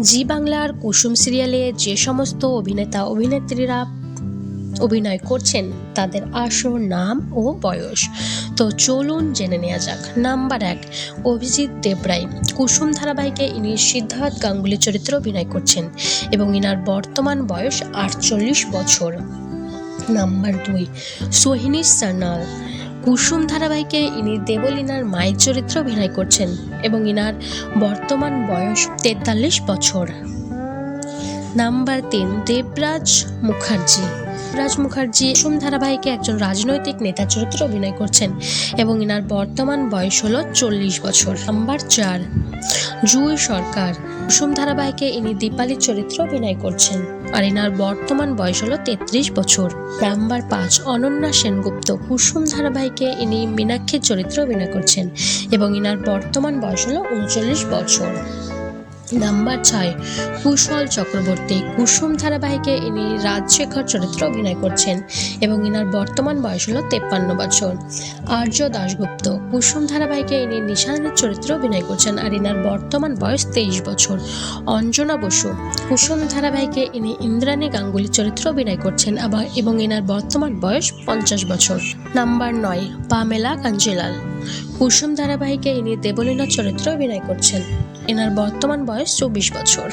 জি বাংলার কুসুম সিরিয়ালে যে সমস্ত অভিনেতা, অভিনেত্রীরা অভিনয় করছেন, তাদের আসল নাম ও বয়স। তো চলুন জেনে নেওয়া যাক। নাম্বার এক, অভিজিৎ দেবরাই। কুসুম ধারাবাহিকে ইনি সিদ্ধার্থ গাঙ্গুলি চরিত্রে অভিনয় করছেন এবং ইনার বর্তমান বয়স আটচল্লিশ বছর। নাম্বার দুই, সোহিনী সান্যাল। কুসুম ধারাবাহিকে ইনি দেবলীনার মায়ের চরিত্র অভিনয় করছেন এবং ইনার বর্তমান বয়স তেতাল্লিশ বছর। নাম্বার তিন, দেবরাজ মুখার্জি। দেবরাজ মুখার্জি কুসুম ধারাবাহিকে একজন রাজনৈতিক নেতা চরিত্রে অভিনয় করছেন এবং ইনার বর্তমান বয়স হল চল্লিশ বছর। নাম্বার চার, জুই সরকার। কুসুম ধারাবাহিকে ইনি দীপালির চরিত্র অভিনয় করছেন আর এনার বর্তমান বয়স হলো তেত্রিশ বছর। নাম্বার পাঁচ, অনন্যা সেনগুপ্ত। কুসুম ধারাবাহিকে ইনি মীনাক্ষীর চরিত্রে অভিনয় করছেন এবং ইনার বর্তমান বয়স হলো উনচল্লিশ বছর। নাম্বার ছয়, কুশল চক্রবর্তী। কুসুম ধারাবাহিকে ইনি রাজশেখর চরিত্রে অভিনয় করছেন এবং ইনার বর্তমান বয়স হল তেপ্পান্ন বছর। আর্য দাশগুপ্ত, কুসুম ধারাবাহিকে ইনি নিশানের চরিত্রে অভিনয় করছেন আর ইনার বর্তমান বয়স তেইশ বছর। অঞ্জনা বসু, কুসুম ধারাবাহিকে ইনি ইন্দ্রাণী গাঙ্গুলি চরিত্রে অভিনয় করছেন আবার এবং এনার বর্তমান বয়স পঞ্চাশ বছর। নাম্বার নয়, পামেলা কাঞ্জিলাল কুসুম ধারাবাহিকে ইনি দেবলীনা চরিত্রে অভিনয় করছেন। এনার বর্তমান বয়স চব্বিশ বছর।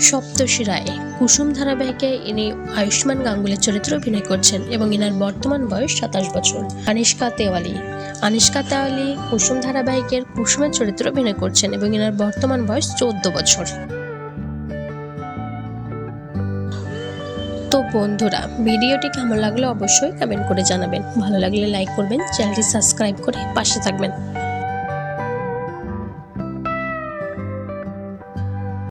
সপ্তর্ষি রায়, কুসুম ধারাবাহিকে ইনি আয়ুষ্মান গাঙ্গুলির চরিত্রে অভিনয় করছেন এবং এনার বর্তমান বয়স সাতাশ বছর। আনিষ্কা তেওয়ালি আনিষ্কা তেওয়ালি কুসুম ধারাবাহিকের কুসুমের চরিত্রে অভিনয় করছেন এবং এনার বর্তমান বয়স চোদ্দ বছর। তো বন্ধুরা, ভিডিওটি কেমন লাগল অবশ্যই কমেন্ট করে জানাবেন। ভালো লাগলে লাইক করবেন, চ্যানেলটি সাবস্ক্রাইব করে পাশে থাকবেন।